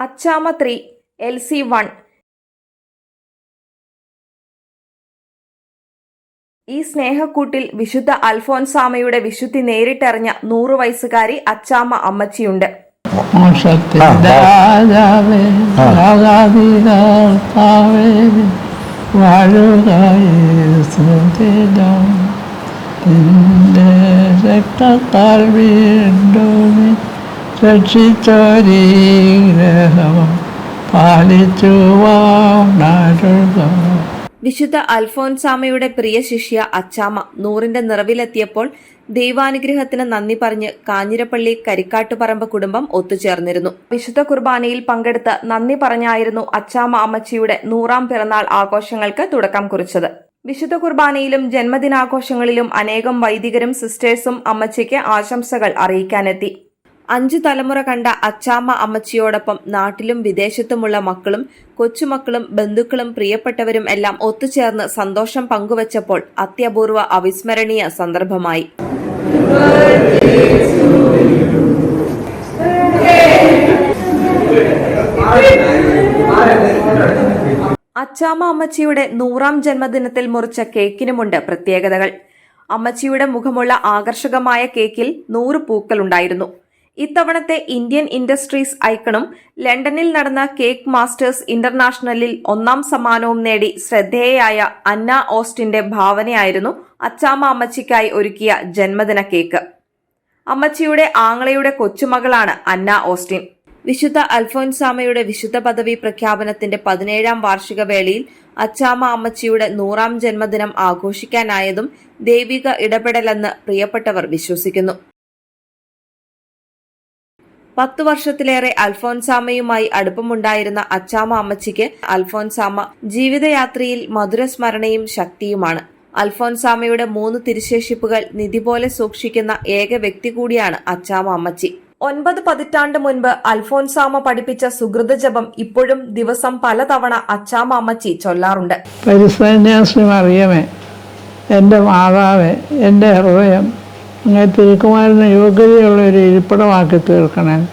Achama three L C one. ഈ സ്നേഹക്കൂട്ടിൽ വിശുദ്ധ അൽഫോൻസാമയുടെ വിശുദ്ധി നേരിട്ടറിഞ്ഞ നൂറു വയസ്സുകാരി അച്ചാമ്മ അമ്മച്ചിയുണ്ട്. രക്തത്താൽ വീണ്ടും വിശുദ്ധ അൽഫോൻസാമയുടെ പ്രിയ ശിഷ്യ അച്ചാമ നൂറിന്റെ നിറവിലെത്തിയപ്പോൾ ദൈവാനുഗ്രഹത്തിന് നന്ദി പറഞ്ഞ് കാഞ്ഞിരപ്പള്ളി കരിക്കാട്ടുപറമ്പ് കുടുംബം ഒത്തുചേർന്നിരുന്നു. വിശുദ്ധ കുർബാനയിൽ പങ്കെടുത്ത് നന്ദി പറഞ്ഞായിരുന്നു അച്ചാമ അമ്മച്ചിയുടെ നൂറാം പിറന്നാൾ ആഘോഷങ്ങൾക്ക് തുടക്കം കുറിച്ചത്. വിശുദ്ധ കുർബാനയിലും ജന്മദിനാഘോഷങ്ങളിലും അനേകം വൈദികരും സിസ്റ്റേഴ്സും അമ്മച്ചിക്ക് ആശംസകൾ അറിയിക്കാനെത്തി. അഞ്ചു തലമുറ കണ്ട അച്ചാമ്മ അമ്മച്ചിയോടൊപ്പം നാട്ടിലും വിദേശത്തുമുള്ള മക്കളും കൊച്ചുമക്കളും ബന്ധുക്കളും പ്രിയപ്പെട്ടവരും എല്ലാം ഒത്തുചേർന്ന് സന്തോഷം പങ്കുവച്ചപ്പോൾ അത്യപൂർവ അവിസ്മരണീയ സന്ദർഭമായി. അച്ചാമ്മ അമ്മച്ചിയുടെ നൂറാം ജന്മദിനത്തിൽ മുറിച്ച കേക്കിനുമുണ്ട് പ്രത്യേകതകൾ. അമ്മച്ചിയുടെ മുഖമുള്ള ആകർഷകമായ കേക്കിൽ നൂറ് പൂക്കളുണ്ടായിരുന്നു. ഇത്തവണത്തെ ഇന്ത്യൻ ഇൻഡസ്ട്രീസ് ഐക്കണും ലണ്ടനിൽ നടന്ന കേക്ക് മാസ്റ്റേഴ്സ് ഇന്റർനാഷണലിൽ ഒന്നാം സമ്മാനവും നേടി ശ്രദ്ധേയയായ അന്ന ഓസ്റ്റിന്റെ ഭാവനയായിരുന്നു അച്ചാമ്മ അമ്മച്ചിക്കായി ഒരുക്കിയ ജന്മദിന കേക്ക്. അമ്മച്ചിയുടെ ആങ്ങളയുടെ കൊച്ചുമകളാണ് അന്ന ഓസ്റ്റിൻ. വിശുദ്ധ അൽഫോൻസാമയുടെ വിശുദ്ധ പദവി പ്രഖ്യാപനത്തിന്റെ പതിനേഴാം വാർഷിക വേളയിൽ അച്ചാമ്മ അമ്മച്ചിയുടെ നൂറാം ജന്മദിനം ആഘോഷിക്കാനായതും ദൈവിക ഇടപെടലെന്ന് പ്രിയപ്പെട്ടവർ വിശ്വസിക്കുന്നു. പത്തു വർഷത്തിലേറെ അൽഫോൻസാമയുമായി അടുപ്പമുണ്ടായിരുന്ന അച്ചാമ അമ്മച്ചിക്ക് അൽഫോൻസാമ ജീവിതയാത്രയിൽ മധുരസ്മരണയും ശക്തിയുമാണ്. അൽഫോൻസാമയുടെ മൂന്ന് തിരുശേഷിപ്പുകൾ നിധി പോലെ സൂക്ഷിക്കുന്ന ഏക വ്യക്തി കൂടിയാണ് അച്ചാമ അമ്മച്ചി. ഒൻപത് പതിറ്റാണ്ട് മുൻപ് അൽഫോൻസാമ പഠിപ്പിച്ച സുഹൃത ജപം ഇപ്പോഴും ദിവസം പലതവണ അച്ചാമ അമ്മച്ചി ചൊല്ലാറുണ്ട്. എന്റെ അറിയമേ എന്റെ മാതാവേ എന്റെ ഹൃദയം തിരുക്കുമാരന് യോഗ്യതയുള്ള ഒരു ഇരിപ്പിടമാക്കി തീർക്കണേ.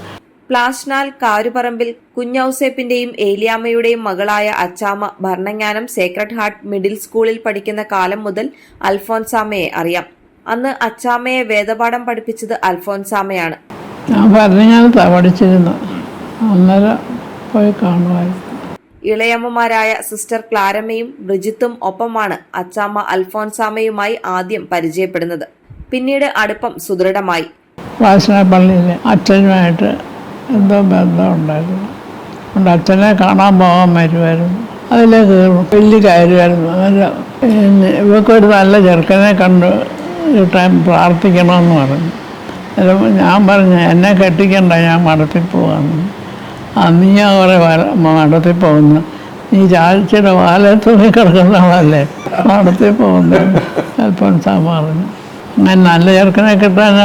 പ്ലാസ്നാൽ കാരുപറമ്പിൽ കുഞ്ഞൌസേപ്പിന്റെയും ഏലിയാമ്മയുടെയും മകളായ Achamma Bharananganam sacred heart middle സ്കൂളിൽ പഠിക്കുന്ന കാലം മുതൽ അൽഫോൻസാമയെ അറിയാം. അന്ന് അച്ചാമ്മയെ വേദപാഠം പഠിപ്പിച്ചത് അൽഫോൻസാമയാണ് ഞാൻ ഭരണങ്ങാനത്താണ് പഠിച്ചിരുന്നത്. അന്നേരം പോയി കാണുമായിരുന്നു. ഇളയമ്മമാരായ സിസ്റ്റർ ക്ലാരമ്മയും ബ്രിജിത്തും ഒപ്പമാണ് അച്ചാമ്മ അൽഫോൻസാമയുമായി ആദ്യം പരിചയപ്പെടുന്നത്. പിന്നീട് അടുപ്പം സുദൃഢമായി. വാസന അച്ഛനുമായിട്ട് എന്തോ ബന്ധമുണ്ടായിരുന്നു ഉണ്ട് അച്ഛനെ കാണാൻ പോകാൻ വരുമായിരുന്നു. അതിലേ കയറും. വലിയ കാര്യമായിരുന്നു. നല്ല ഇവക്കൊരു നല്ല ചെറുക്കനെ കണ്ട് കിട്ടാൻ പ്രാർത്ഥിക്കണമെന്ന് പറഞ്ഞു. ഞാൻ പറഞ്ഞു എന്നെ കെട്ടിക്കണ്ട ഞാൻ മടത്തിൽ പോകാമെന്ന് അന്ന് ഞാൻ കുറേ മടത്തിൽ പോകുന്നു. നീ ചാഴ്ചയുടെ വാലത്തുണി കിടക്കുന്നവല്ലേ മടത്തിൽ പോകുന്നു. അല്പം സാ പറഞ്ഞു. അങ്ങനെ നല്ല ചെറുക്കനെ കിട്ടാൻ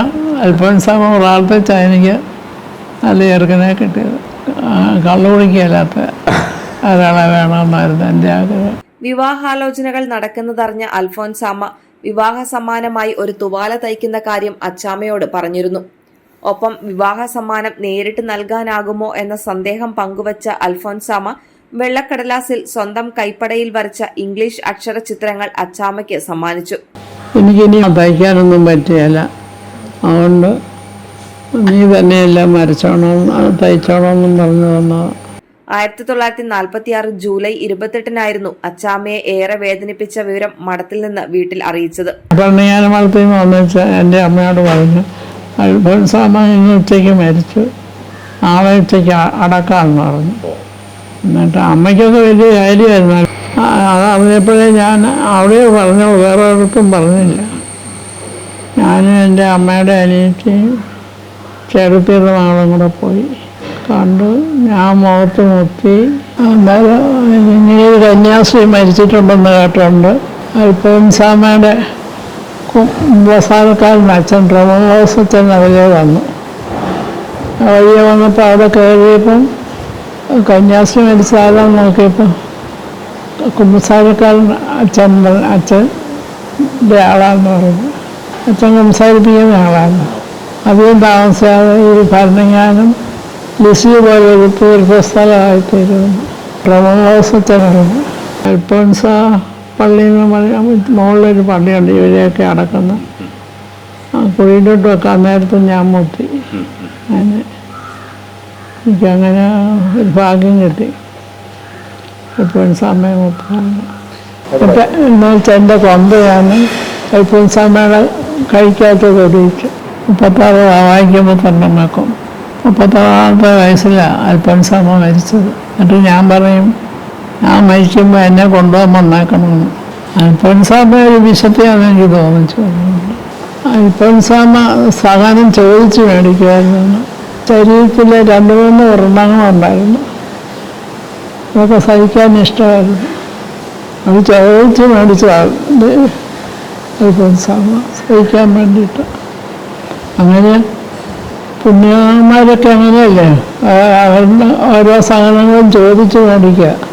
അൽഫോൻസാമ പ്രാർത്ഥിച്ച എനിക്ക് നല്ല ചെറുക്കനെ കിട്ടിയത്. കള്ളു കുടിക്കുകയല്ലാത്ത ഒരാളെ വേണമെന്നായിരുന്നു എന്റെ ആഗ്രഹം. വിവാഹാലോചനകൾ നടക്കുന്നതറിഞ്ഞ അൽഫോൻസാമ്മ വിവാഹ സമ്മാനമായി ഒരു തുവാല തയ്ക്കുന്ന കാര്യം അച്ചാമ്മയോട് പറഞ്ഞിരുന്നു. ഒപ്പം വിവാഹ സമ്മാനം നേരിട്ട് നൽകാനാകുമോ എന്ന സന്ദേഹം പങ്കുവച്ച അൽഫോൻസാമ വെള്ളക്കടലാസിൽ സ്വന്തം കൈപ്പടയിൽ വരച്ച ഇംഗ്ലീഷ് അക്ഷര ചിത്രങ്ങൾ അച്ചാമ്മയ്ക്ക് സമ്മാനിച്ചു. എനിക്കിനി തയ്ക്കാനൊന്നും പറ്റുകയില്ല അതുകൊണ്ട് നീ തന്നെ എല്ലാം വരച്ചോണം തയ്ച്ചോണമെന്നും പറഞ്ഞു തന്നത്. ആയിരത്തി തൊള്ളായിരത്തി നാൽപ്പത്തി ആറ് ജൂലൈ ഇരുപത്തെട്ടിനായിരുന്നു അച്ചാമ്മയെ ഏറെ വേദനിപ്പിച്ച വിവരം മഠത്തിൽ നിന്ന് വീട്ടിൽ അറിയിച്ചത്. പറഞ്ഞു ഞാൻ വളർത്തി വന്നിച്ച് എന്റെ അമ്മയോട് പറഞ്ഞു അൽഫോൻസാമ്മ ഇന്ന് ഉച്ചയ്ക്ക് മരിച്ചു. നാളെ ഉച്ചയ്ക്ക് അടക്കാമെന്ന് പറഞ്ഞു. എന്നിട്ട് അമ്മയ്ക്കൊക്കെ വലിയ കാര്യമായിരുന്നു. അത് അറിഞ്ഞപ്പോഴേ ഞാൻ അവിടെ പറഞ്ഞു വേറെ ഒരിടത്തും പറഞ്ഞില്ല. ഞാനും എന്റെ അമ്മയുടെ അനിയത്തിയും ചെറുത്തിയുടെ മകളും കൂടെ പോയി. കണ്ടു ഞാൻ മുഖത്ത് മുത്തി അന്നേരം ഒരു കന്യാസ്ത്രീ മരിച്ചിട്ടുണ്ടെന്ന് കേട്ടുണ്ട് അൽഫോൻസാമയുടെ കുമ്പസാരക്കാരൻ അച്ഛൻ പ്രമോസച്ചൻ അവരെ വന്നു. വഴിയെ വന്നപ്പോൾ അവിടെ കയറിയപ്പം കന്യാസ്ത്രീ മരിച്ചാലാന്ന് നോക്കിയപ്പോൾ കുമ്പസാരക്കാരൻ അച്ഛൻ അച്ഛൻ ആളാന്ന് പറഞ്ഞു അച്ഛൻ കുമ്പസാരിപ്പിക്കുന്ന ആളാണ്. അധികം താമസിയാതെ ഈ ഭരണങ്ങാനും ലിസി പോലെ ഒരു തീർത്ഥസ്ഥലമായിത്തീരുന്നു പ്രമോസത്തിനാണ് അൽഫോൻസ പള്ളി എന്ന് പറയാൻ മുകളിലൊരു പള്ളിയുണ്ട്. ഇവരെയൊക്കെ അടക്കുന്ന. കുഴിയിലോട്ട് വെക്കാൻ നേരത്തെ ഞാൻ മുത്തി അങ്ങനെ എനിക്കങ്ങനെ ഒരു ഭാഗ്യം കിട്ടി. എപ്പോഴും സമയം അപ്പം എന്നുവെച്ചാൽ എന്റെ കൊന്തയാണ് സമയം കഴിക്കാത്ത കൊടിയിച്ചു മുപ്പത്താറ് വായിക്കുമ്പോൾ തന്നെ നോക്കും മുപ്പത്താറാമത്തെ വയസ്സിലാണ് അൽഫോൻസാമ്മ മരിച്ചത്. എന്നിട്ട് ഞാൻ പറയും ഞാൻ മരിക്കുമ്പോൾ എന്നെ കൊണ്ടുപോകാൻ വന്നേക്കണമെന്ന്. സമയം ഒരു വിശത്തെയാണ് എനിക്ക് തോന്നിച്ചു. അൽഫോൻസാമ്മ സഹനം ചോദിച്ചു മേടിക്കുമായിരുന്നു ശരീരത്തിൽ രണ്ട് മൂന്ന് വ്രണങ്ങളുണ്ടായിരുന്നു. അതൊക്കെ സഹിക്കാൻ ഇഷ്ടമായിരുന്നു. അത് ചോദിച്ച് മേടിച്ചതാണ്. അല്പം സഹിക്കാൻ വേണ്ടിയിട്ട്. അങ്ങനെ പുണ്യന്മാരൊക്കെ അങ്ങനെയല്ലേ? അവരുടെ ഓരോ സാധനങ്ങളും ചോദിച്ച് മേടിക്കുക.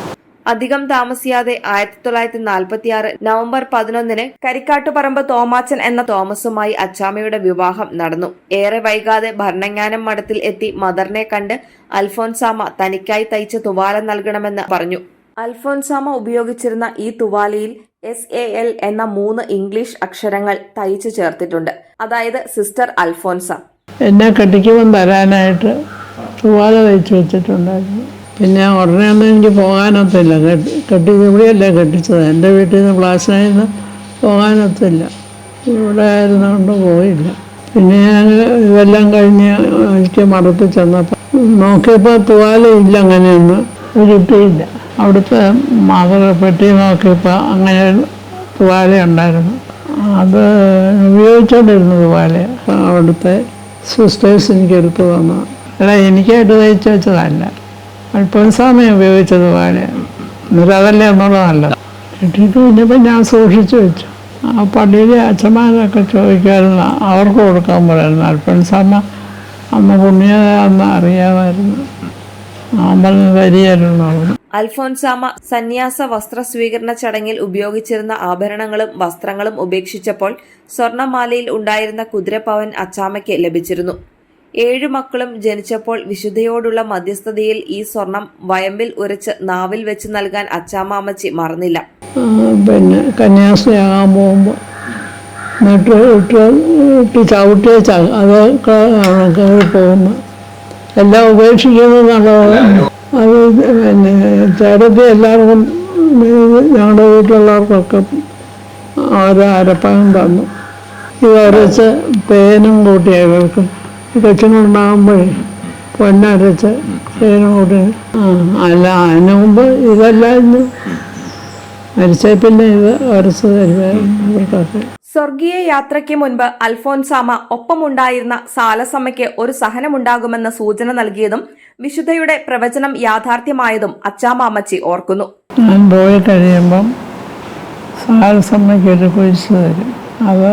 അധികം താമസിയാതെ ആയിരത്തി തൊള്ളായിരത്തി നാൽപ്പത്തി ആറ് നവംബർ പതിനൊന്നിന് കരിക്കാട്ടുപറമ്പ് തോമാച്ചൻ എന്ന തോമസുമായി അച്ചാമ്മയുടെ വിവാഹം നടന്നു. ഏറെ വൈകാതെ ഭരണങ്ങാനം മഠത്തിൽ എത്തി മദറിനെ കണ്ട് അൽഫോൻസാമ തനിക്കായി തയ്ച്ച തുവാല നൽകണമെന്ന് പറഞ്ഞു. അൽഫോൻസാമ ഉപയോഗിച്ചിരുന്ന ഈ തുവാലയിൽ എസ് എ എൽ എന്ന മൂന്ന് ഇംഗ്ലീഷ് അക്ഷരങ്ങൾ തയ്ച്ചു ചേർത്തിട്ടുണ്ട്. അതായത് സിസ്റ്റർ അൽഫോൻസ. എന്നെ കെട്ടിക്കുമ്പം തരാനായിട്ട് തുവാല തയ്ച്ചു വെച്ചിട്ടുണ്ടായിരുന്നു. പിന്നെ ഉടനെ ഒന്നും എനിക്ക് പോകാനൊത്തില്ല. കെട്ടി ഇവിടെയല്ലേ കെട്ടിച്ചത്. എന്റെ വീട്ടിൽ നിന്ന് പ്ലാസ്റ്റിൽ നിന്ന് പോകാനൊത്തില്ല. ഇവിടെ ആയിരുന്നുകൊണ്ട് പോയില്ല. പിന്നെ ഞാൻ ഇതെല്ലാം കഴിഞ്ഞ് എനിക്ക് മടത്തിൽ ചെന്നപ്പോൾ നോക്കിയപ്പോൾ തുവാല ഇല്ല അങ്ങനെയൊന്നും. കിട്ടിയില്ല. അവിടുത്തെ മാതൃ പെട്ടി നോക്കിയപ്പോൾ അങ്ങനെ തുവാല ഉണ്ടായിരുന്നു. അത് ഉപയോഗിച്ചുകൊണ്ടിരുന്ന തുവാല അവിടുത്തെ സിസ്റ്റേഴ്സ് എനിക്കെടുത്ത് തന്നു അല്ല എനിക്കായിട്ട് തയ്ച്ചു വെച്ചതല്ല. അല്പസ്വാമി ഉപയോഗിച്ചത് പോലെ എന്നിട്ട് അതല്ലേ എന്നുള്ളതല്ല കിട്ടിയിട്ട് കഴിഞ്ഞപ്പോൾ ഞാൻ സൂക്ഷിച്ചു വെച്ചു. ആ പള്ളിയിലെ അച്ഛന്മാരൊക്കെ ചോദിക്കുമായിരുന്നു അവർക്ക് കൊടുക്കാൻ പോലായിരുന്നു അല്പസമ അന്ന് പുണ്യതാന്ന് അറിയാമായിരുന്നു. അൽഫോൻസാമ സന്യാസ വസ്ത്ര സ്വീകരണ ചടങ്ങിൽ ഉപയോഗിച്ചിരുന്ന ആഭരണങ്ങളും വസ്ത്രങ്ങളും ഉപേക്ഷിച്ചപ്പോൾ സ്വർണമാലയിൽ ഉണ്ടായിരുന്ന കുതിരപ്പവൻ അച്ചാമയ്ക്ക് ലഭിച്ചിരുന്നു. ഏഴു മക്കളും ജനിച്ചപ്പോൾ വിശുദ്ധയോടുള്ള മധ്യസ്ഥതയിൽ ഈ സ്വർണം വയമ്പിൽ ഉരച്ച് നാവിൽ വെച്ച് നൽകാൻ അച്ചാമാമച്ചി മറന്നില്ല. പിന്നെ കന്യാസ്ത്രീയാകാൻ പോകുമ്പോൾ ചവിട്ടിയ അതൊക്കെ പോകുന്നത് എല്ലാം ഉപേക്ഷിക്കുന്നത് നല്ലത് അത് പിന്നെ ചേട്ടത്തി എല്ലാവർക്കും ഞങ്ങളുടെ വീട്ടിലുള്ളവർക്കൊക്കെ ഓരോ അരപ്പകം തന്നു. ഇത് അരച്ച് തേനും കൂട്ടി ഇവർക്ക് കൊച്ചുങ്ങളുണ്ടാകുമ്പോഴേ പൊന്നരച്ച് കൂട്ടി അല്ല അതിന് മുമ്പ് ഇതല്ലായിരുന്നു. മരിച്ച പിന്നെ ഇത് അരച്ച് തരുമായിരുന്നു ഇവർക്കൊക്കെ സ്വർഗീയ യാത്രയ്ക്ക് മുൻപ് അൽഫോൻസാമ ഒപ്പമുണ്ടായിരുന്ന സാലസമ്മയ്ക്ക് ഒരു സഹനമുണ്ടാകുമെന്ന സൂചന നൽകിയതും വിശുദ്ധയുടെ പ്രവചനം യാഥാർത്ഥ്യമായതും അച്ചാമാമച്ചി ഓർക്കുന്നു. ഞാൻ പോയി കഴിയുമ്പം സാലസമ്മയ്ക്ക് ഒരു കുരിശ് തരും. അത്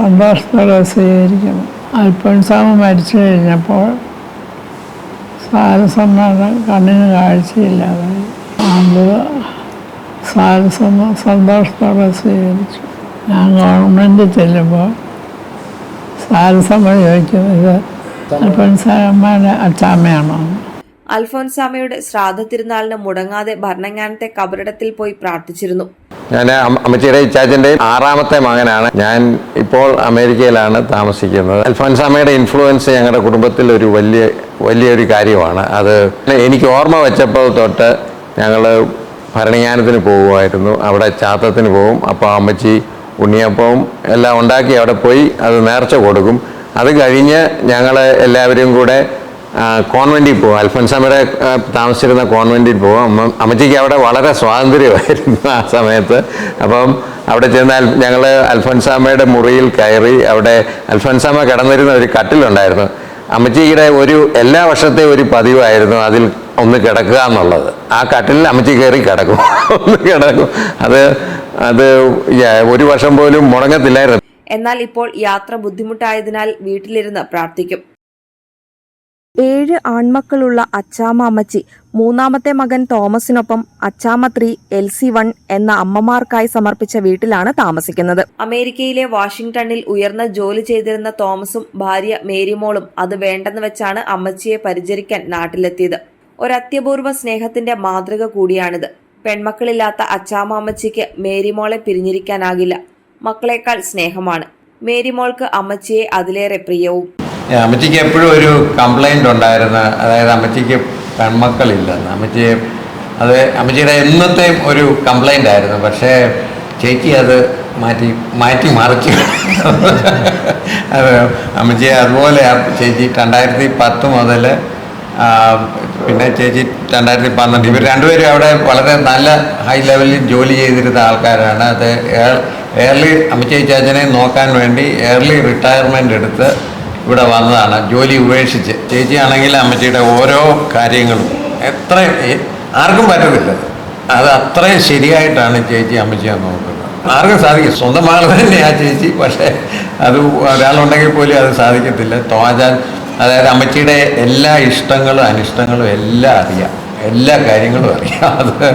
സന്തോഷത്തോടെ സ്വീകരിക്കണം അൽഫോൻസാമ മരിച്ചു കഴിഞ്ഞപ്പോൾ സാരസമ്മയുടെ കണ്ണിന് കാഴ്ചയില്ലാതായി അത് സാരസമ്മ സന്തോഷത്തോടെ സ്വീകരിച്ചു ഞാൻ ഗവൺമെന്റിൽ ചെല്ലുമ്പോൾ സാരസമ്മ ചോദിക്കും ഇത് അൽഫോൻസാമ്മയുടെ അച്ചാമ്മയാണോ. അൽഫോൻസാമയുടെ ശ്രാദ്ധ തിരുനാളിന് മുടങ്ങാതെ ഭരണങ്ങാനത്തെ കബറിടത്തിൽ പോയി പ്രാർത്ഥിച്ചിരുന്നു. ഞാൻ അമ്മ- അമ്മച്ചിയുടെ ഇച്ചാച്ചന്റെ ആറാമത്തെ മകനാണ്. ഞാൻ ഇപ്പോൾ അമേരിക്കയിലാണ് താമസിക്കുന്നത്. അൽഫോൻസാമയുടെ ഇൻഫ്ലുവൻസ് ഞങ്ങളുടെ കുടുംബത്തിൽ ഒരു വലിയ വലിയൊരു കാര്യമാണ്. അത് എനിക്ക് ഓർമ്മ വെച്ചപ്പോൾ തൊട്ട് ഞങ്ങൾ ഭരണങ്ങാനത്തിന് പോകുമായിരുന്നു. അവിടെ ചാത്തത്തിന് പോകും അപ്പോൾ അമ്മച്ചി ഉണ്ണിയപ്പവും എല്ലാം ഉണ്ടാക്കി അവിടെ പോയി അത് നേർച്ച കൊടുക്കും. അത് കഴിഞ്ഞ് ഞങ്ങൾ എല്ലാവരും കൂടെ ആ, കോൺവെന്റിൽ പോകും അൽഫൻസാമയുടെ താമസിച്ചിരുന്ന കോൺവെന്റിൽ പോകും അമ്മ അമ്മച്ചിക്ക് അവിടെ വളരെ സ്വാതന്ത്ര്യമായിരുന്നു ആ സമയത്ത്. അപ്പം അവിടെ ചെന്നാൽ ഞങ്ങൾ അൽഫൻസാമയുടെ മുറിയിൽ കയറി അവിടെ അൽഫൻസാമ കിടന്നിരുന്ന ഒരു കട്ടിലുണ്ടായിരുന്നു. അമ്മച്ചിയുടെ ഒരു എല്ലാ വർഷത്തെ ഒരു പതിവായിരുന്നു അതിൽ ഒന്ന് കിടക്കുക എന്നുള്ളത്. ആ കട്ടിലിൽ അമ്മച്ചി കയറി കിടക്കും. ഒന്ന് കിടക്കും. അത് അത് ഒരു വർഷം പോലും മുടങ്ങത്തില്ലായിരുന്നു. എന്നാൽ ഇപ്പോൾ യാത്ര ബുദ്ധിമുട്ടായതിനാൽ വീട്ടിലിരുന്ന് പ്രാർത്ഥിക്കും. ഏഴ് ആൺമക്കളുള്ള അച്ചാമ്മ അമ്മച്ചി മൂന്നാമത്തെ മകൻ തോമസിനൊപ്പം Achamma three L C one എന്ന അമ്മമാർക്കായി സമർപ്പിച്ച വീട്ടിലാണ് താമസിക്കുന്നത്. അമേരിക്കയിലെ വാഷിംഗ്ടണിൽ ഉയർന്ന ജോലി ചെയ്തിരുന്ന തോമസും ഭാര്യ മേരിമോളും അത് വേണ്ടെന്ന് വെച്ചാണ് അമ്മച്ചിയെ പരിചരിക്കാൻ നാട്ടിലെത്തിയത്. ഒരത്യപൂർവ സ്നേഹത്തിന്റെ മാതൃക കൂടിയാണിത്. പെൺമക്കളില്ലാത്ത അച്ചാമ്മ അമ്മച്ചിക്ക് മേരിമോളെ പിരിഞ്ഞിരിക്കാനാകില്ല. മക്കളേക്കാൾ സ്നേഹമാണ്. മേരിമോൾക്ക് അമ്മച്ചിയെ അതിലേറെ പ്രിയവും അമ്മച്ചിക്ക് എപ്പോഴും ഒരു കംപ്ലൈന്റ് ഉണ്ടായിരുന്നു. അതായത് അമ്മച്ചിക്ക് പെൺമക്കളില്ലെന്ന് അമ്മച്ചിയെ അത് അമ്മച്ചിയുടെ എന്നത്തെയും ഒരു കംപ്ലൈന്റ് ആയിരുന്നു. പക്ഷേ ചേച്ചി അത് മാറ്റി മാറ്റി മറിച്ചു. അത് അമ്മച്ചിയെ അതുപോലെ ചേച്ചി രണ്ടായിരത്തി പത്ത് മുതൽ പിന്നെ ചേച്ചി രണ്ടായിരത്തി പന്ത്രണ്ട് ഇവർ രണ്ടുപേരും അവിടെ വളരെ നല്ല ഹൈ ലെവലിൽ ജോലി ചെയ്തിരുന്ന ആൾക്കാരാണ്. അത് ഏർലി അമ്മച്ചി നോക്കാൻ വേണ്ടി ഏർലി റിട്ടയർമെന്റ് എടുത്ത് ഇവിടെ വന്നതാണ്. ജോലി ഉപേക്ഷിച്ച്. ചേച്ചിയാണെങ്കിൽ അമ്മച്ചിയുടെ ഓരോ കാര്യങ്ങളും. എത്ര ആർക്കും പറ്റത്തില്ല. അത് അത്രയും ശരിയായിട്ടാണ് ചേച്ചി അമ്മച്ചിയെ നോക്കുന്നത്. ആർക്കും സാധിക്കും. സ്വന്തം ആൾ ആ ചേച്ചി. പക്ഷേ അത് ഒരാളുണ്ടെങ്കിൽ പോലും അത് സാധിക്കത്തില്ല. തോജാൻ അതായത് അമ്മച്ചിയുടെ എല്ലാ ഇഷ്ടങ്ങളും അനിഷ്ടങ്ങളും എല്ലാം അറിയാം. എല്ലാ കാര്യങ്ങളും അറിയാം. അത്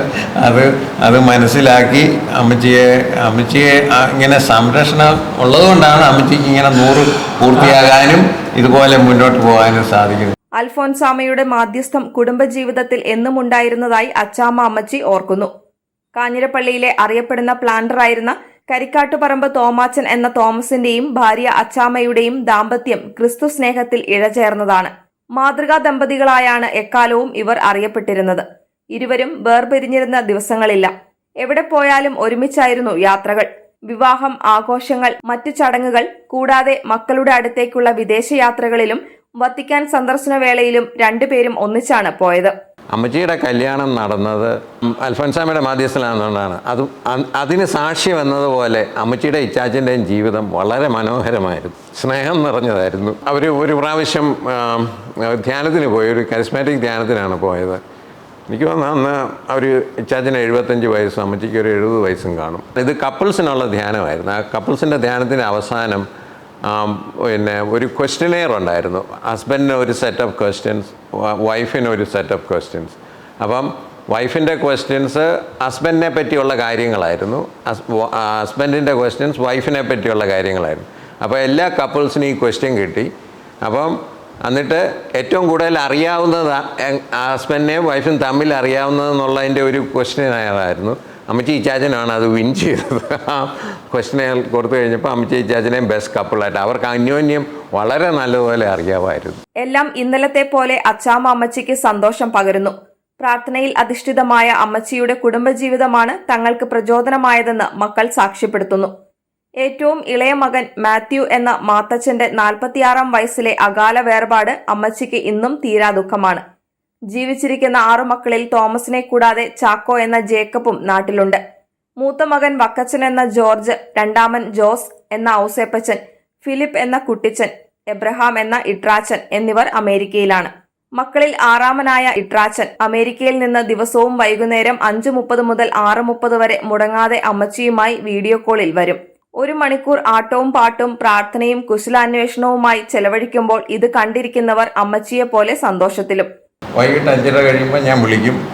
അത് അത് മനസ്സിലാക്കി അമ്മച്ചിയെ അമ്മച്ചിയെ ഇങ്ങനെ സംരക്ഷണം ഉള്ളതുകൊണ്ടാണ് അമ്മച്ചിക്ക് ഇങ്ങനെ നൂറ് പൂർത്തിയാകാനും ഇതുപോലെ മുന്നോട്ട് പോകാനും സാധിക്കുന്നത്. അൽഫോൻസാമയുടെ മാധ്യസ്ഥം കുടുംബജീവിതത്തിൽ എന്നും ഉണ്ടായിരുന്നതായി അച്ചാമ്മ അമ്മച്ചി ഓർക്കുന്നു. കാഞ്ഞിരപ്പള്ളിയിലെ അറിയപ്പെടുന്ന പ്ലാന്ററായിരുന്ന കരിക്കാട്ടുപറമ്പ് തോമാച്ചൻ എന്ന തോമസിന്റെയും ഭാര്യ അച്ചാമ്മയുടെയും ദാമ്പത്യം ക്രിസ്തു സ്നേഹത്തിൽ ഇഴചേർന്നതാണ്. മാതൃകാ ദമ്പതികളായാണ് എക്കാലവും ഇവർ അറിയപ്പെട്ടിരുന്നത്. ഇരുവരും വേർപിരിഞ്ഞിരുന്ന ദിവസങ്ങളില്ല. എവിടെ പോയാലും ഒരുമിച്ചായിരുന്നു യാത്രകൾ. വിവാഹം ആഘോഷങ്ങൾ മറ്റു ചടങ്ങുകൾ കൂടാതെ മക്കളുടെ അടുത്തേക്കുള്ള വിദേശയാത്രകളിലും വത്തിക്കാൻ സന്ദർശന വേളയിലും രണ്ടുപേരും ഒന്നിച്ചാണ് പോയത്. അമ്മച്ചിയുടെ കല്യാണം നടന്നത് അൽഫൻസാമയുടെ മാധ്യസ്ഥനാണെന്നുകൊണ്ടാണ് അത് അതിന് സാക്ഷ്യം എന്നതുപോലെ അമ്മച്ചിയുടെ ഇച്ചാച്ചന്റെയും ജീവിതം വളരെ മനോഹരമായിരുന്നു. സ്നേഹം നിറഞ്ഞതായിരുന്നു. അവർ ഒരു പ്രാവശ്യം ധ്യാനത്തിന് പോയി ഒരു കരിസ്മാറ്റിക് ധ്യാനത്തിനാണ് പോയത്. എനിക്ക് തോന്നുന്നു അന്ന് അവർ ഇച്ചാച്ചന് എഴുപത്തഞ്ച് വയസ്സും അമ്മച്ചിക്ക് ഒരു എഴുപത് വയസ്സും കാണും. ഇത് കപ്പിൾസിനുള്ള ധ്യാനമായിരുന്നു. ആ കപ്പിൾസിന്റെ ധ്യാനത്തിന്റെ അവസാനം പിന്നെ ഒരു ക്വസ്റ്റ്യനെയർ ഉണ്ടായിരുന്നു. ഹസ്ബൻഡിന് ഒരു സെറ്റ് ഓഫ് ക്വസ്റ്റ്യൻസ് വൈഫിന് ഒരു സെറ്റ് ഓഫ് ക്വസ്റ്റ്യൻസ് അപ്പം വൈഫിന്റെ ക്വസ്റ്റ്യൻസ് ഹസ്ബൻഡിനെ പറ്റിയുള്ള കാര്യങ്ങളായിരുന്നു. ഹസ്ബൻഡിന്റെ ക്വസ്റ്റ്യൻസ് വൈഫിനെ പറ്റിയുള്ള കാര്യങ്ങളായിരുന്നു. അപ്പോൾ എല്ലാ കപ്പിൾസിനും ഈ ക്വസ്റ്റ്യൻ കിട്ടി. അപ്പം എന്നിട്ട് ഏറ്റവും കൂടുതൽ അറിയാവുന്നത് ഹസ്ബൻഡിനെയും വൈഫും തമ്മിൽ അറിയാവുന്നതെന്നുള്ളതിന്റെ ഒരു ക്വസ്റ്റ്യനായിരുന്നു അമ്മച്ചി ഇച്ചാച്ചനാണ് അത് വിൻ ചെയ്തത്. ആ ക്വസ്റ്റിനെ കൊടുത്തു കഴിഞ്ഞപ്പോൾ അമ്മച്ചി ഇച്ചാച്ചനെയും ബെസ്റ്റ് കപ്പിളായിട്ട് അവർക്ക് അന്യോന്യം വളരെ നല്ലതുപോലെ അറിയാമായിരുന്നു. എല്ലാം ഇന്നലത്തെ പോലെ അച്ചാമ്മ അമ്മച്ചിക്ക് സന്തോഷം പകരുന്നു. പ്രാർത്ഥനയിൽ അധിഷ്ഠിതമായ അമ്മച്ചിയുടെ കുടുംബജീവിതമാണ് തങ്ങൾക്ക് പ്രചോദനമായതെന്ന് മക്കൾ സാക്ഷ്യപ്പെടുത്തുന്നു. ഏറ്റവും ഇളയ മകൻ മാത്യു എന്ന മാത്തച്ഛന്റെ നാൽപ്പത്തിയാറാം വയസ്സിലെ അകാല വേർപാട് അമ്മച്ചിക്ക് ഇന്നും തീരാ ദുഃഖമാണ്. ജീവിച്ചിരിക്കുന്ന ആറു മക്കളിൽ തോമസിനെ കൂടാതെ ചാക്കോ എന്ന ജേക്കബും നാട്ടിലുണ്ട്. മൂത്ത മകൻ വക്കച്ചൻ എന്ന ജോർജ് രണ്ടാമൻ ജോസ് എന്ന ഔസേപ്പച്ചൻ ഫിലിപ്പ് എന്ന കുട്ടിച്ചൻ എബ്രഹാം എന്ന ഇട്രാച്ചൻ എന്നിവർ അമേരിക്കയിലാണ്. മക്കളിൽ ആറാമനായ ഇട്രാച്ചൻ അമേരിക്കയിൽ നിന്ന് ദിവസവും വൈകുന്നേരം അഞ്ചു മുപ്പത് മുതൽ ആറ് മുപ്പത് വരെ മുടങ്ങാതെ അമ്മച്ചിയുമായി വീഡിയോ കോളിൽ വരും. ഒരു മണിക്കൂർ ആട്ടവും പാട്ടും പ്രാർത്ഥനയും കുശലാന്വേഷണവുമായി ചെലവഴിക്കുമ്പോൾ ഇത് കണ്ടിരിക്കുന്നവർ അമ്മച്ചിയെ പോലെ സന്തോഷത്തിലും. വൈകിട്ട് അഞ്ചര കഴിയുമ്പോൾ ഞാൻ വിളിക്കും.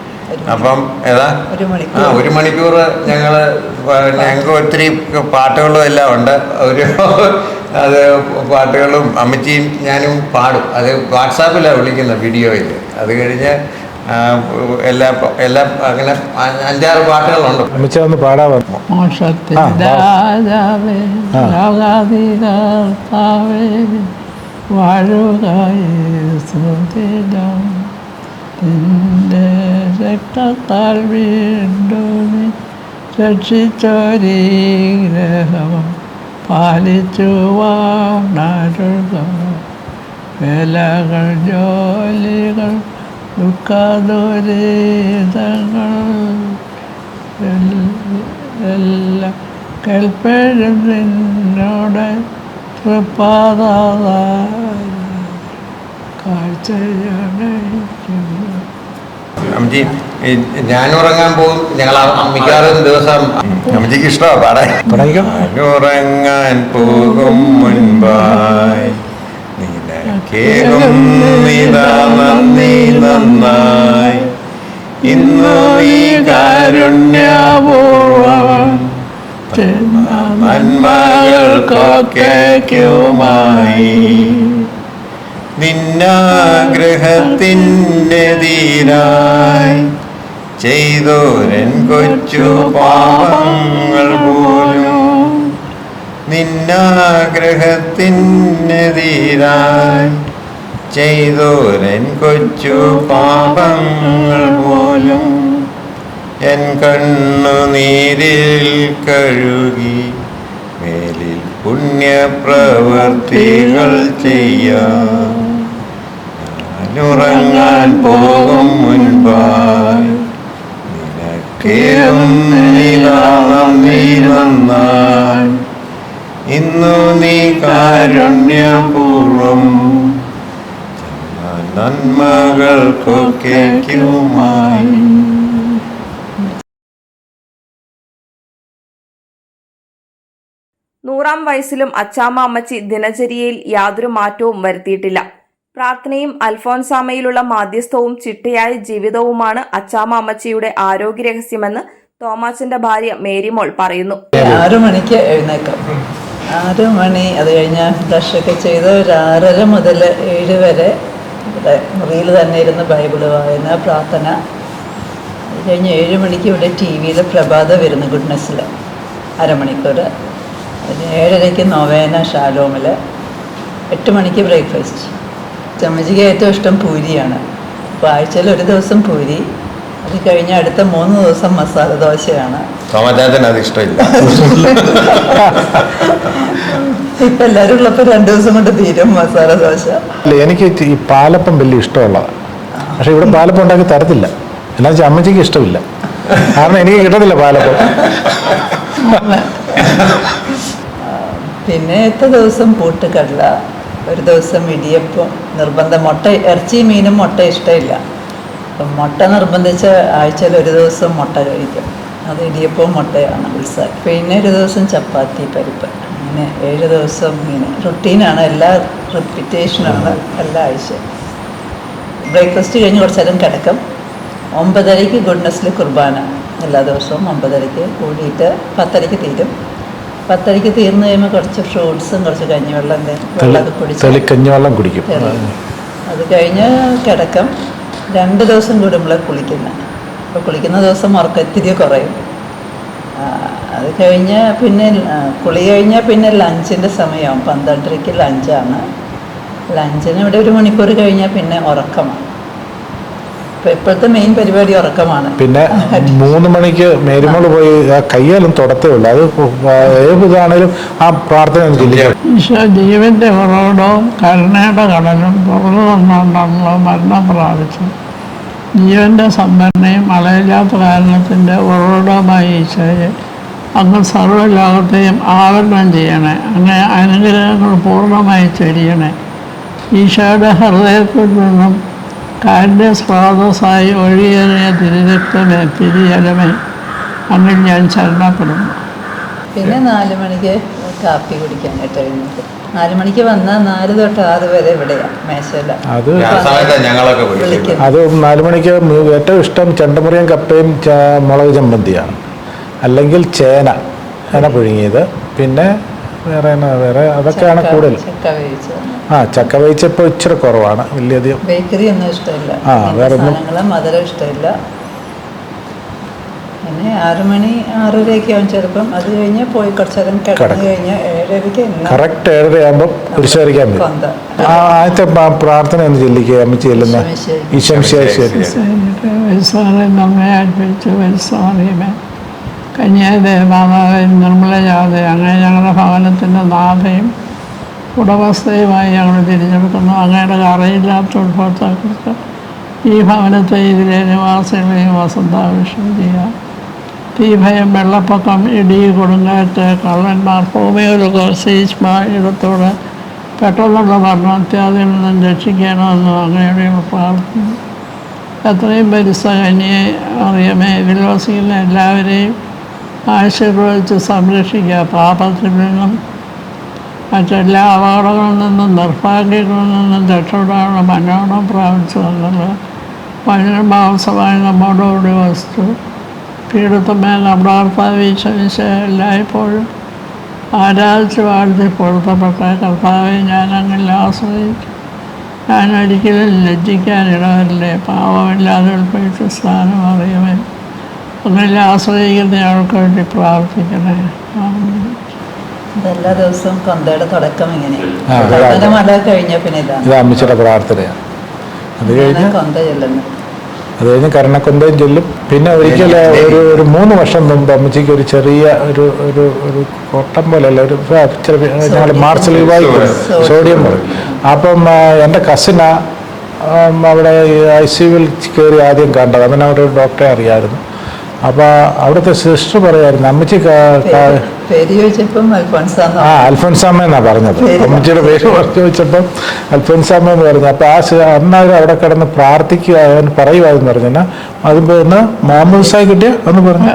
അപ്പം ഏതാ? ഒരു മണിക്കൂർ. ആ ഒരു മണിക്കൂർ ഞങ്ങൾ ഞങ്ങൾക്ക് ഒത്തിരി പാട്ടുകളും എല്ലാം ഉണ്ട്. ഒരു അത് പാട്ടുകളും അമ്മച്ചിയും ഞാനും പാടും. അത് വാട്സാപ്പിലാണ് വിളിക്കുന്നത് വീഡിയോയിൽ അത് കഴിഞ്ഞ് എല്ലാ എല്ലാ അങ്ങനെ അഞ്ചാറ് പാട്ടുകളുണ്ട്. അമ്മച്ചി ഒന്ന് പാടാമോ മോക്ഷത്തിൽ ആ, വാ. രാജാവേ ആ. ലോകാധികർത്താവേ വാഴുക നിന്റെ രക്തത്താൽ വീണ്ടും നീ രക്ഷിച്ചൊരീ ഗ്രഹം പാലിച്ചു വാണരുക വേലകൾ ജോലികൾ ദുഃഖദുരിതങ്ങൾ എല്ലാം കേൾപ്പഴും നിന്നോട് തൃപ്പാത ഈ ഞാൻ ഉറങ്ങാൻ പോകും. ഞങ്ങൾ മിക്കവാറും ദിവസം അമ്മജിക്ക് ഇഷ്ടമാണ് പാടാൻ. ഉറങ്ങാൻ പോകും മുൻപായി. നിനക്ക് കേറുന്നിതാ നന്ദി നന്നായി. ഇന്നു നീ കാരുണ്യപൂർവം നന്മകൾക്കൊക്കെയുമായി നിന്നാഗ്രഹത്തിന്റെ തീരായി ചെയ്തോരൻ കൊച്ചു പാപങ്ങൾ പോലും നിന്നാഗ്രഹത്തിന്റെ തീരായി ചെയ്തോരൻ കൊച്ചു പാപങ്ങൾ പോലും എൻ കണ്ണു നീരിൽ കഴുകി മേലിൽ പുണ്യപ്രവർത്തികൾ ചെയ്യാം. ഞാനുറങ്ങാൻ പോകും മുൻപായി നിനക്കേറും നീ നന്നായി ഇന്നു നീ കാരുണ്യപൂർവം നന്മകൾക്കൊക്കെയുമായി നൂറാം വയസ്സിലും അച്ചാമ്മ അമ്മച്ചി ദിനചര്യയിൽ യാതൊരു മാറ്റവും വരുത്തിയിട്ടില്ല. പ്രാർത്ഥനയും അൽഫോൻസാമയിലുള്ള മാധ്യസ്ഥവും ചിട്ടയായ ജീവിതവുമാണ് അച്ചാമ്മ അമ്മച്ചിയുടെ ആരോഗ്യ രഹസ്യമെന്ന് തോമാച്ചന്റെ ഭാര്യ മേരിമോൾ പറയുന്നു. ആറു മണിക്ക് എഴുന്നേക്കാം. ആറ് മണി അത് കഴിഞ്ഞാൽ ബ്രഷൊക്കെ ചെയ്ത് ഒരു ആറര മുതൽ ഏഴ് വരെ ഇവിടെ മുറിയിൽ തന്നെ ഇരുന്ന് ബൈബിൾ വായന പ്രാർത്ഥന. അത് കഴിഞ്ഞ് ഏഴ് മണിക്ക് ഇവിടെ ടി വിയിൽ പ്രഭാത വരുന്നു ഗുഡ്നസ്സിൽ അരമണിക്കൂർ ഏഴരയ്ക്ക് നോവേന ഷാലോമിൽ എട്ട് മണിക്ക് ബ്രേക്ക്ഫാസ്റ്റ്. ചമ്മച്ചിക്ക് ഏറ്റവും ഇഷ്ടം പൂരിയാണ്. അപ്പോൾ ആഴ്ചയിൽ ഒരു ദിവസം പൂരി അത് കഴിഞ്ഞ അടുത്ത മൂന്ന് ദിവസം മസാല ദോശയാണ്. തോമാച്ചാച്ചന് അത് ഇഷ്ടമില്ല. ഇപ്പൊ എല്ലാരും ഉള്ളപ്പോ രണ്ടു ദിവസം കൊണ്ട് തീരും മസാല ദോശ. എനിക്ക് ഈ പാലപ്പം വലിയ ഇഷ്ടമുള്ളതാണ് പക്ഷെ ഇവിടെ പാലപ്പം ഉണ്ടാക്കി തരത്തില്ല. എന്നാ വെച്ചാൽ അമ്മച്ചിക്ക് ഇഷ്ടമില്ല. കാരണം എനിക്ക് കിട്ടത്തില്ല പാലപ്പം. പിന്നെ എത്ര ദിവസം പൂട്ടുകടല? ഒരു ദിവസം ഇടിയപ്പം നിർബന്ധം. മുട്ട ഇറച്ചി മീനും മുട്ട ഇഷ്ടമില്ല. അപ്പം മുട്ട നിർബന്ധിച്ച് ആഴ്ചയിൽ ഒരു ദിവസം മുട്ട കഴിക്കും. അത് ഇടിയപ്പവും മുട്ടയാണ് ഉത്സവം. പിന്നെ ഒരു ദിവസം ചപ്പാത്തി പരിപ്പ്. അങ്ങനെ ഏഴ് ദിവസം മീൻ. റുട്ടീനാണ് എല്ലാ റിപ്പിറ്റേഷനാണ് എല്ലാ ആഴ്ചയും. ബ്രേക്ക്ഫാസ്റ്റ് കഴിഞ്ഞ് കുറച്ച് നേരം കിടക്കും. ഒമ്പതരയ്ക്ക് ഗുഡ്നസ്സിൽ കുർബാന. എല്ലാ ദിവസവും ഒമ്പതരയ്ക്ക് കൂടിയിട്ട് പത്തരയ്ക്ക് തീരും. പത്തരയ്ക്ക് തീർന്നു കഴിയുമ്പോൾ കുറച്ച് ഫ്രൂട്ട്സും കുറച്ച് കഞ്ഞിവെള്ളം വെള്ളമൊക്കെ കുടിച്ച് തെളിക്കഞ്ഞിവെള്ളം കുടിക്കും. അത് കഴിഞ്ഞ് കിടക്കും. രണ്ട് ദിവസം കൂടുമ്പോൾ കുളിക്കുന്നത് അപ്പോൾ കുളിക്കുന്ന ദിവസം ഉറക്കം ഇത്തിരി കുറയും അത് കഴിഞ്ഞ് പിന്നെ കുളി കഴിഞ്ഞാൽ പിന്നെ ലഞ്ചിന്റെ സമയമാവും പന്ത്രണ്ടരയ്ക്ക് ലഞ്ചാണ്. ലഞ്ചിന് ഇവിടെ ഒരു മണിക്കൂർ കഴിഞ്ഞാൽ പിന്നെ ഉറക്കമാണ്. ഇപ്പോഴത്തെ മെയിൻ പരിപാടി ഉറക്കമാണ്. പിന്നെ മൂന്ന് മണിക്ക് മേരുമോൾ പോയി കയ്യാലും തുടത്തേ ഉള്ളൂ. അത് ഏതാണേലും ആ പ്രാർത്ഥന ജീവന്റെ ഉറവിടവും കരുണയുടെ കടലും തുറന്നു തന്നുകൊണ്ടാണല്ലോ മരണം പ്രാപിച്ചു. ജീവന്റെ സംഭരണയും അളയില്ലാത്ത കാരണത്തിന്റെ ഉറവിടവുമായി ഈശോയെ അങ്ങ് സർവലോകത്തെയും ആവരണം ചെയ്യണേ. അങ്ങനെ അനുഗ്രഹങ്ങൾ പൂർണമായി ചൊരിയണേ. ഈശോയുടെ ഹൃദയത്തിൽ നിന്നും കാലിന്റെ സ്രോതസ്സായി ഒഴിയേറിയ തിരുരക്തമേ പിരിയലമേ. അന്നിൽ ഞാൻ ശരണപ്പെടുന്നു. പിന്നെ നാല് മണിക്ക് കാപ്പി കുടിക്കാനായിട്ട് എഴുന്നേറ്റ് നാല് മണിക്ക് വന്നാൽ നാല് തൊട്ട് ആറ് വരെ ഇവിടെയാണ് അത് നാല് മണിക്ക് ഏറ്റവും ഇഷ്ടം ചെണ്ടമുറിയും കപ്പയും മുളക് ചമ്മന്തിയാണ്. അല്ലെങ്കിൽ ചേന. ചേന പുഴുങ്ങിയത്. പിന്നെ വേറെ എന്നാ വേറെ? അതൊക്കെയാണ് കൂടുതൽ. ആ ചക്ക വേവിച്ചപ്പോൾ ഇച്ചിരി കുറവാണ്. വലിയധികം. ബേക്കറി ഒന്നും ഇഷ്ടമില്ല. ആ, വേറെ ഒന്നും- മധുരം ഇഷ്ടമില്ല. പിന്നെ ആറ് മണി ആറരയൊക്കെ ആവും ചിലപ്പം അത് കഴിഞ്ഞ് പോയി കുറച്ച് നേരം കിടന്നു കഴിഞ്ഞാൽ കഴിഞ്ഞ് ഏഴരയ്ക്ക് കറക്റ്റ് ഏഴരയാകുമ്പോൾ കുരിശരിക്കാൻ വരും കൊന്ത ആ ആദ്യത്തെ പ്രാർത്ഥന ഒന്ന് ചെല്ലിക്കുക അമ്മ ചെല്ലുന്ന. ഈശംശായി ശരി നമ്മെ അർപ്പിച്ചു. വെൽസാറിയമേ മാതാവേയും നിർമ്മലജാതെ അങ്ങനെ ഞങ്ങളുടെ ഭവനത്തിന്റെ നാഥയും ഉടമസ്ഥയുമായി ഞങ്ങൾ തിരിഞ്ഞെടുക്കുന്നു. അങ്ങയുടെ കറയില്ലാത്ത ഉത്ഭവത്തെക്കുറിച്ച് ഈ ഭവനത്തെ ഇതിലെ നിവാസികളെയും വസന്താവിഷം ചെയ്യുക തീഭയം വെള്ളപ്പൊക്കം ഇടി കൊടുങ്കാറ്റ് കള്ളന്മാർ ഭൂമിയൊരു സീഷ്മ ഇടത്തോടെ പെട്ടെന്നുള്ള മരണത്യാദിയിൽ നിന്നും രക്ഷിക്കണമെന്നും അങ്ങനെയുടെ പ്രാർത്ഥിക്കുന്നു എത്രയും പരിസകന്യെ അറിയമേ വിശ്വസിക്കുന്ന എല്ലാവരെയും ആശീർവദിച്ച് സംരക്ഷിക്കുക. പാപത്തിൽ നിന്നും മറ്റെല്ലാ അപകടങ്ങളിൽ നിന്നും നിർഭാഗ്യങ്ങളിൽ നിന്നും രക്ഷപ്പെടാനുള്ള മനോഹരം പ്രാപിച്ചു തന്നത് മനുഷ്യമാംസമായി നമ്മോടുകൂടി വസ്തു പീഡിത്തമേ നമ്മുടെ കർത്താവീശ എല്ലായ്പ്പോഴും ആരാധിച്ച് വാഴ്ത്തി പൊരുത്തപ്പെട്ട കർത്താവെ ഞാൻ അങ്ങനെ ആശ്രയിച്ചു ഞാൻ ഒരിക്കലും ലജ്ജിക്കാനിടവരില്ലേ പാവമില്ലാതെ ഉൾപ്പെടുത്തി സ്ഥാനം അറിയുമേ ഒന്നിൽ ആശ്രയിക്കുന്ന ആൾക്ക് വേണ്ടി പ്രാർത്ഥിക്കണേ. എല്ലാ ദിവസവും പന്തയുടെ തുടക്കം ഇങ്ങനെ. മല കഴിഞ്ഞ പിന്നെ ഇത്. അമ്മച്ചിയുടെ പ്രാർത്ഥനയാണ് അത് കഴിഞ്ഞ് കൊന്ത അത് കഴിഞ്ഞ് കരണക്കൊന്തയും ചൊല്ലും. പിന്നെ ഒരിക്കൽ ഒരു ഒരു മൂന്ന് വർഷം മുമ്പ് അമ്മച്ചിക്ക് ഒരു ചെറിയ ഒരു ഒരു ഒരു കോട്ടം പോലെയല്ല ഒരു ഞങ്ങൾ മാർച്ചൽ വായിക്കും സോഡിയം പോലെ അപ്പം എന്റെ കസിന അവിടെ ഐ സി യുവിൽ കയറി ആദ്യം കണ്ടത്. അവൻ അവിടെ ഒരു ഡോക്ടറെ അറിയാമായിരുന്നു അപ്പോൾ അവിടുത്തെ സിസ്റ്റർ പറയായിരുന്നു അമ്മച്ചി ആ അൽഫോൻസാമ്മ എന്നാ പറഞ്ഞത്. അമ്മച്ചിയുടെ പേര് പറഞ്ഞു വെച്ചപ്പം അൽഫോൻസാമ്മ എന്ന് പറഞ്ഞു അപ്പോൾ ആ അന്നവർ അവിടെ കിടന്ന് പ്രാർത്ഥിക്കുക അവൻ പറയുമായിരുന്നു പറഞ്ഞാ അതുമ്പോ ഒന്ന് മാമൂസായി കിട്ടിയ എന്ന് പറഞ്ഞു.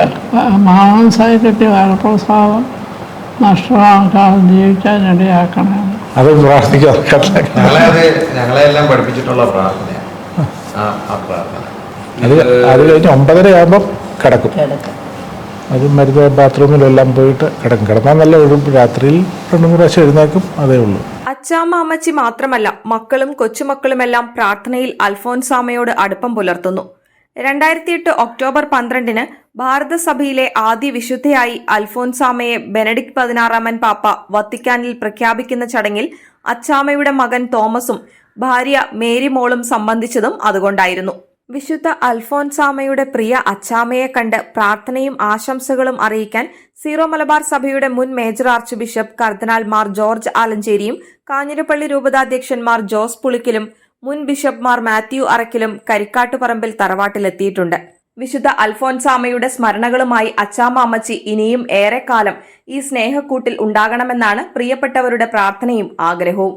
മാമൂസായി കിട്ടിയ വരപ്രസാദം നഷ്ടമാക്കാതെ ജീവിക്കാൻ ഇടയാക്കണേ അത് പ്രാർത്ഥിക്കാൻ ഞങ്ങളെ അത് ഞങ്ങളെ എല്ലാം പഠിപ്പിച്ചിട്ടുള്ള പ്രാർത്ഥന. അത് അത് കഴിഞ്ഞ് ഒമ്പതര ആകുമ്പം കിടക്കും. അത് മരുന്ന് ബാത്റൂമിലെല്ലാം പോയിട്ട് കിടക്കും. കിടന്നാൽ നല്ല എഴുതും രാത്രിയിൽ രണ്ടു മൂന്ന് പ്രാവശ്യം എഴുന്നേക്കും അതേ ഉള്ളൂ. അച്ചാമ്മ അമ്മച്ചി മാത്രമല്ല മക്കളും കൊച്ചുമക്കളുമെല്ലാം പ്രാർത്ഥനയിൽ അൽഫോൻസാമയോട് അടുപ്പം പുലർത്തുന്നു. രണ്ടായിരത്തി എട്ട് ഒക്ടോബർ പന്ത്രണ്ടിന് ഭാരതസഭയിലെ ആദ്യ വിശുദ്ധയായി അൽഫോൻസാമയെ ബെനഡിക്ട് പതിനാറാമൻ പാപ്പ വത്തിക്കാനിൽ പ്രഖ്യാപിക്കുന്ന ചടങ്ങിൽ അച്ചാമ്മയുടെ മകൻ തോമസും ഭാര്യ മേരി മോളും സംബന്ധിച്ചതും അതുകൊണ്ടായിരുന്നു. വിശുദ്ധ അൽഫോൻസാമയുടെ പ്രിയ അച്ചാമയെ കണ്ട് പ്രാർത്ഥനയും ആശംസകളും അറിയിക്കാൻ സീറോ മലബാർ സഭയുടെ മുൻ മേജർ ആർച്ച് ബിഷപ്പ് കർദിനാൾ മാർ ജോർജ് ആലഞ്ചേരിയും കാഞ്ഞിരപ്പള്ളി രൂപതാധ്യക്ഷന്മാർ ജോസ് പുളിക്കലും മുൻ ബിഷപ്പ്മാർ മാത്യു അറക്കിലും കരിക്കാട്ടുപറമ്പിൽ തറവാട്ടിലെത്തിയിട്ടുണ്ട്. വിശുദ്ധ അൽഫോൻസാമയുടെ സ്മരണകളുമായി അച്ചാമ്മ അമ്മച്ചി ഇനിയും ഏറെക്കാലം ഈ സ്നേഹക്കൂട്ടിൽ ഉണ്ടാകണമെന്നാണ് പ്രിയപ്പെട്ടവരുടെ പ്രാർത്ഥനയും ആഗ്രഹവും.